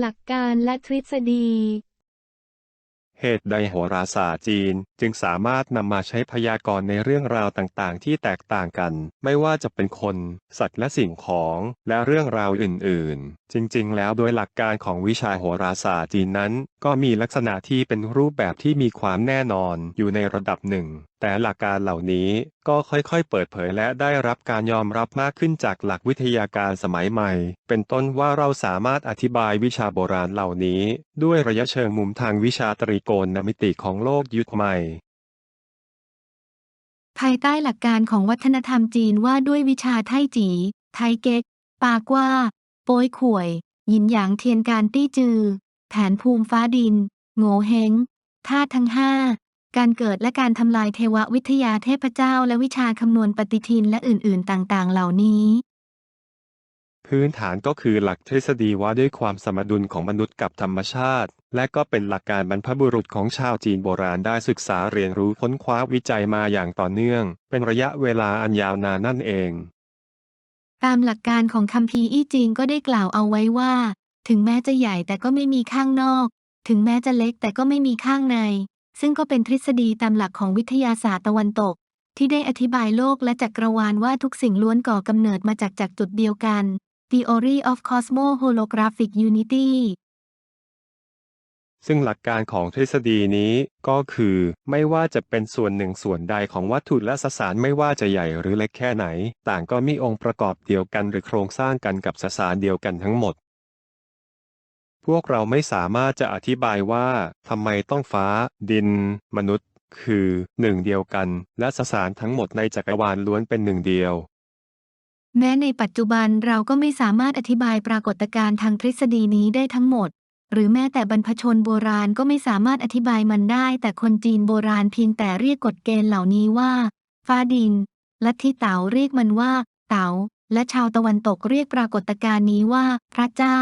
หลักการและทฤษฎี เหตุใดโหราศาสตร์จีนจึงสามารถนำมาใช้พยากรณ์ในเรื่องราวต่างๆ ที่แตกต่างกัน ไม่ว่าจะเป็นคน สัตว์และสิ่งของ และเรื่องราวอื่น ๆ จริง ๆ แล้วโดยหลักการของวิชาโหราศาสตร์จีนนั้น ก็มีลักษณะที่เป็นรูปแบบที่มีความแน่นอนอยู่ในระดับหนึ่ง แต่หลักการเหล่านี้ก็ค่อยๆ เปิดเผยและได้รับการยอมรับมากขึ้นจากหลักวิทยาการสมัยใหม่ เป็นต้นว่าเราสามารถอธิบายวิชาโบราณเหล่านี้ ด้วยระยะเชิงมุมทางวิชาตรีโกณมิติของโลกยุคใหม่ ภายใต้หลักการของวัฒนธรรมจีนว่าด้วยวิชาไทจี ไทเก๊ก ปากว่า โป้ยข่วย ยินหยางเทียนการตี้จือ แผนภูมิฟ้าดิน โง่เฮงธาทั้งห้า การเกิดและการทำลายเทววิทยาเทพเจ้าและวิชาคำนวณปฏิทินและอื่นๆ ต่างๆ เหล่านี้ พื้นฐานก็คือหลักทฤษฎีว่าด้วยความสมดุลของมนุษย์กับธรรมชาติ และก็เป็นหลักการบรรพบุรุษของชาวจีนโบราณได้ศึกษาเรียนรู้ค้นคว้าวิจัยมาอย่างต่อเนื่อง เป็นระยะเวลาอันยาวนานนั่นเอง ตามหลักการของคัมภีร์อี้จีนก็ได้กล่าวเอาไว้ว่า ถึงแม้จะใหญ่แต่ก็ไม่มีข้างนอก ถึงแม้จะเล็กแต่ก็ไม่มีข้างใน ซึ่งก็เป็นทฤษฎีตามหลักของวิทยาศาสตร์ตะวันตก ที่ได้อธิบายโลกและจักรวาลว่าทุกสิ่งล้วนก่อกำเนิดมาจากจากจุดเดียวกัน Theory of Cosmo-Holographic Unity ซึ่งหลักการของทฤษฎีนี้ก็คือไม่ว่าจะเป็นส่วนหนึ่งส่วนใดของวัตถุและสสารไม่ว่าจะใหญ่หรือเล็กแค่ไหน ต่างก็มีองค์ประกอบเดียวกันหรือโครงสร้างกันกับสสารเดียวกันทั้งหมด พวกเราไม่สามารถจะอธิบายว่าทำไมต้องฟ้า ดิน มนุษย์ คือหนึ่งเดียวกัน และสสารทั้งหมดในจักรวาลล้วนเป็นหนึ่งเดียว แม้ในปัจจุบันเราก็ไม่สามารถอธิบายปรากฏการณ์ทางทฤษฎีนี้ได้ทั้งหมด หรือแม้แต่บรรพชนโบราณก็ไม่สามารถอธิบายมันได้ แต่คนจีนโบราณเพียงแต่เรียกกฎเกณฑ์เหล่านี้ว่า ฟ้าดิน ลัทธิเต๋าเรียกมันว่า เต๋าและชาวตะวันตกเรียกปรากฏการณ์นี้ว่า พระเจ้า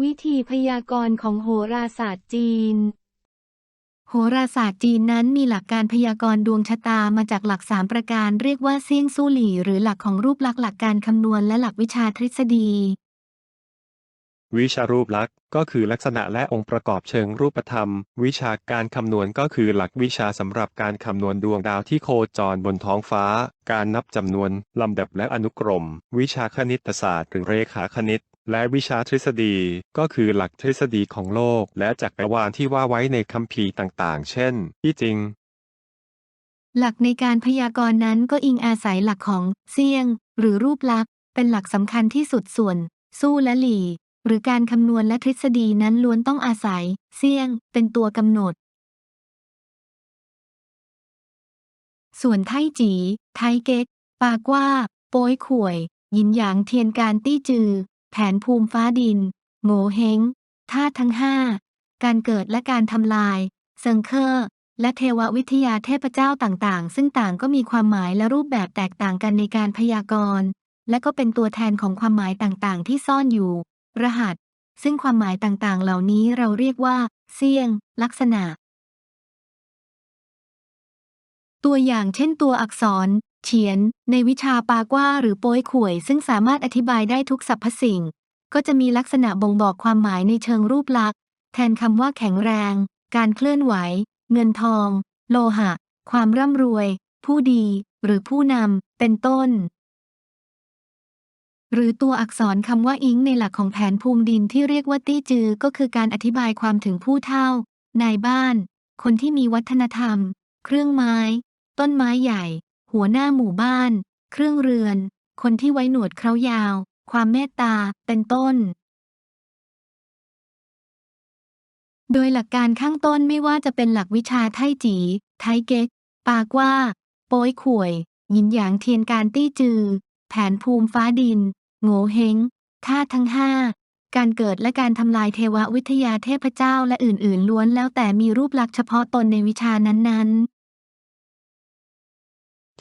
วิธีพยากรณ์ของโหราศาสตร์จีน โหราศาสตร์จีนนั้นมีหลักการพยากรณ์ดวงชะตามาจากหลักสามประการเรียกว่าเซี่ยงสู้หลี่หรือหลักของรูปลักษณ์หลักการคำนวณและหลักวิชาทฤษฎี วิชารูปลักษณ์ก็คือลักษณะและองค์ประกอบเชิงรูปธรรม วิชาการคำนวณก็คือหลักวิชาสำหรับการคำนวณดวงดาวที่โคจรบนท้องฟ้า การนับจำนวนลำดับและอนุกรม วิชาคณิตศาสตร์หรือเรขาคณิต และวิชาทฤษฎีก็คือหลักทฤษฎีของโลกและจักรวาลที่ว่าไว้ในคัมภีร์ต่างๆ เช่น ที่จริง หลักในการพยากรณ์นั้นก็อิงอาศัยหลักของเซี่ยง หรือรูปลักษณ์ เป็นหลักสำคัญที่สุดส่วน สู้และหลี หรือการคำนวณและทฤษฎีนั้นล้วนต้องอาศัยเซี่ยง เป็นตัวกำหนด ส่วนไทจี ไทเก๊ก ปากว่า โป้ยข่วย ยินหยางเทียนการตี้จือ แผนภูมิฟ้าดิน โง่เฮงธาตุทั้งห้าการเกิดและการทำลาย เซิงเคอร์ และเทววิทยาเทพเจ้าต่างๆ ซึ่งต่างก็มีความหมายและรูปแบบแตกต่างกันในการพยากรณ์ และก็เป็นตัวแทนของความหมายต่างๆ ที่ซ่อนอยู่ รหัส ซึ่งความหมายต่างๆ เหล่านี้เราเรียกว่า เสี่ยง ลักษณะ ตัวอย่างเช่นตัวอักษร เฉียน ในวิชาปากว่าหรือโป้ยข่วย ซึ่งสามารถอธิบายได้ทุกสรรพสิ่ง ก็จะมีลักษณะบ่งบอกความหมายในเชิงรูปลักษณ์ แทนคำว่าแข็งแรง การเคลื่อนไหว เงินทอง โลหะ ความร่ำรวย ผู้ดี หรือผู้นำเป็นต้น หรือตัวอักษรคำว่าอิงในหลักของแผนภูมิดินที่เรียกว่าตี้จือ ก็คือการอธิบายความถึงผู้เฒ่า นายบ้าน คนที่มีวัฒนธรรม เครื่องไม้ ต้นไม้ใหญ่ หัวหน้าหมู่บ้าน เครื่องเรือน คนที่ไว้หนวดเครายาว ความเมตตา เป็นต้น โดยหลักการข้างต้นไม่ว่าจะเป็นหลักวิชาไทจีไทเก๊ก ปากว่า โป้ยข่วยหยินหยางเทียนการตี้จือ แผนภูมิฟ้าดิน โง่เฮงธาตุทั้งห้าการเกิดและการทำลายเทววิทยาเทพเจ้าและอื่นๆ ล้วนแล้วแต่มีรูปลักษณ์เฉพาะตนในวิชานั้นๆ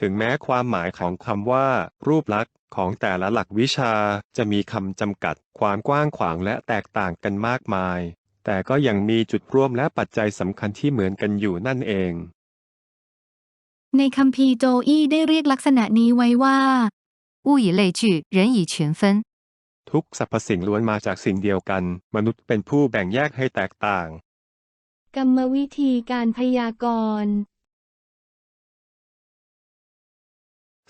ถึงแม้ความหมายของคำว่า รูปลักษณ์ของแต่ละหลักวิชาจะมีคำจำกัด ความกว้างขวางและแตกต่างกันมากมาย แต่ก็ยังมีจุดร่วมและปัจจัยสำคัญที่เหมือนกันอยู่นั่นเอง ในคัมภีร์โจอี้ได้เรียกลักษณะนี้ไว้ว่า 物以类聚，人以群分。 ทุกสรรพสิ่งล้วนมาจากสิ่งเดียวกัน มนุษย์เป็นผู้แบ่งแยกให้แตกต่าง กรรมวิธีการพยากรณ์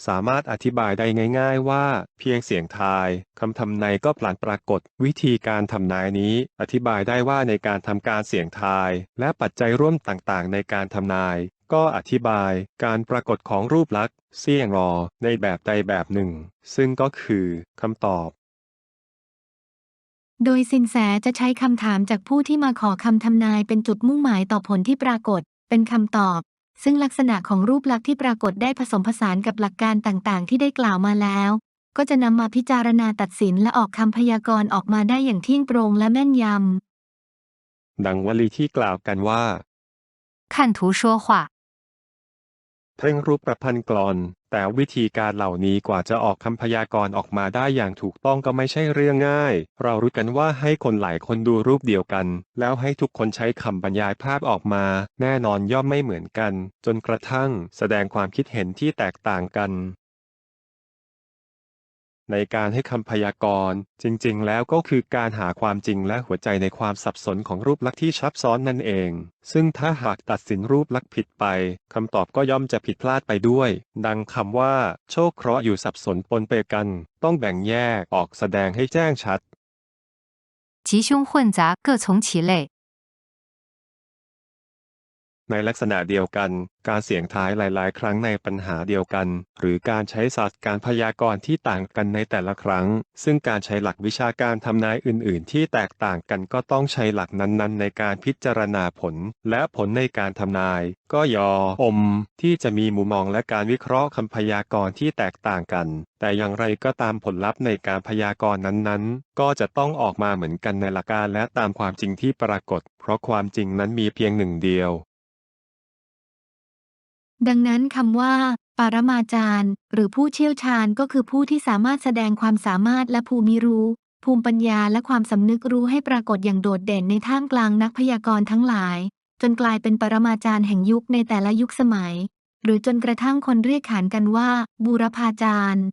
สามารถอธิบายได้ง่าย ๆ ว่า เพียงเสียงทายคำทำนายก็ปลานปรากฏ วิธีการทำนายนี้ อธิบายได้ว่าในการทำการเสียงทาย และปัจจัยร่วมต่างๆ ในการทำนาย ก็อธิบายการปรากฏของรูปลักษณ์เสี่ยงรอ ในแบบใดแบบหนึ่ง ซึ่งก็คือคำตอบโดยสินแสจะใช้คำถามจากผู้ที่มาขอคำทำนายเป็นจุดมุ่งหมายต่อผลที่ปรากฏ เป็นคำตอบ ซึ่งลักษณะของรูปลักษณ์ที่ปรากฏได้ผสมผสานกับหลักการต่างๆ ที่ได้กล่าวมาแล้ว ก็จะนำมาพิจารณาตัดสินและออกคำพยากรณ์ออกมาได้อย่างเที่ยงตรงและแม่นยำ ดังวลีที่กล่าวกันว่า 看图说话， เพ่งรูปประพันธ์กลอน แต่วิธีการเหล่านี้กว่าจะออกคำพยากรณ์ออกมาได้อย่างถูกต้องก็ไม่ใช่เรื่องง่าย เรารู้กันว่าให้คนหลายคนดูรูปเดียวกัน แล้วให้ทุกคนใช้คำบรรยายภาพออกมา แน่นอนย่อมไม่เหมือนกัน จนกระทั่งแสดงความคิดเห็นที่แตกต่างกัน ในการให้คำพยากรณ์ จริง ๆ แล้วก็คือการหาความจริงและหัวใจในความสับสนของรูปลักษณ์ที่ซับซ้อนนั่นเอง ซึ่งถ้าหากตัดสินรูปลักษณ์ผิดไปคำตอบก็ย่อมจะผิดพลาดไปด้วย ดังคำว่า โชคเคราะห์อยู่สับสนปนเปกัน ต้องแบ่งแยกออกแสดงให้แจ้งชัด 吉凶混杂，各从其类。 ในลักษณะเดียวกัน การเสี่ยงท้ายหลาย ๆ ครั้งในปัญหาเดียวกัน หรือการใช้ศาสตร์การพยากรณ์ที่ต่างกันในแต่ละครั้ง ซึ่งการใช้หลักวิชาการทำนายอื่น ๆ ที่แตกต่างกันก็ต้องใช้หลักนั้น ๆ ในการพิจารณาผล และผลในการทำนาย ก็ยออม ที่จะมีมุมมองและการวิเคราะห์คำพยากรณ์ที่แตกต่างกัน แต่อย่างไรก็ตามผลลัพธ์ในการพยากรณ์นั้นๆ ก็จะต้องออกมาเหมือนกันในหลักการและตามความจริงที่ปรากฏ เพราะความจริงนั้นมีเพียงหนึ่งเดียว ดังนั้นคำว่า ปรมาจารย์ หรือผู้เชี่ยวชาญก็คือผู้ที่สามารถแสดงความสามารถและภูมิรู้ ภูมิปัญญาและความสำนึกรู้ให้ปรากฏอย่างโดดเด่นในท่ามกลางนักพยากรณ์ทั้งหลาย จนกลายเป็นปรมาจารย์แห่งยุคในแต่ละยุคสมัย หรือจนกระทั่งคนเรียกขานกันว่า บูรพาจารย์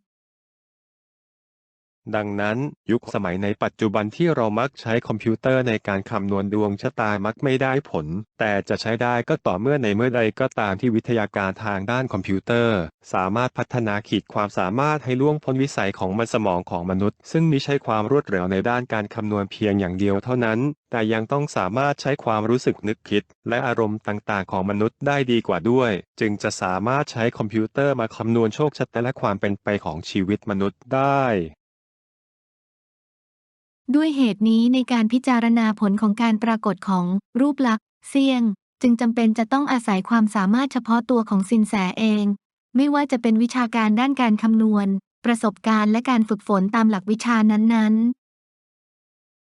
ดังนั้นยุคสมัยในปัจจุบันที่เรามักใช้คอมพิวเตอร์ในการคำนวณดวงชะตามักไม่ได้ผล แต่จะใช้ได้ก็ต่อเมื่อในเมื่อใดก็ตามที่วิทยาการทางด้านคอมพิวเตอร์ สามารถพัฒนาขีดความสามารถให้ล่วงพ้นวิสัยของมันสมองของมนุษย์ ซึ่งมิใช่ความรวดเร็วในด้านการคำนวณเพียงอย่างเดียวเท่านั้น แต่ยังต้องสามารถใช้ความรู้สึกนึกคิด และอารมณ์ต่างๆ ของมนุษย์ได้ดีกว่าด้วย จึงจะสามารถใช้คอมพิวเตอร์มาคำนวณโชคชะตาและความเป็นไปของชีวิตมนุษย์ได้ ด้วยเหตุนี้ในการพิจารณาผลของการปรากฏของรูปลักษณ์เสี่ยง จึงจำเป็นจะต้องอาศัยความสามารถเฉพาะตัวของสินแสเอง ไม่ว่าจะเป็นวิชาการด้านการคำนวณ ประสบการณ์และการฝึกฝนตามหลักวิชานั้นๆ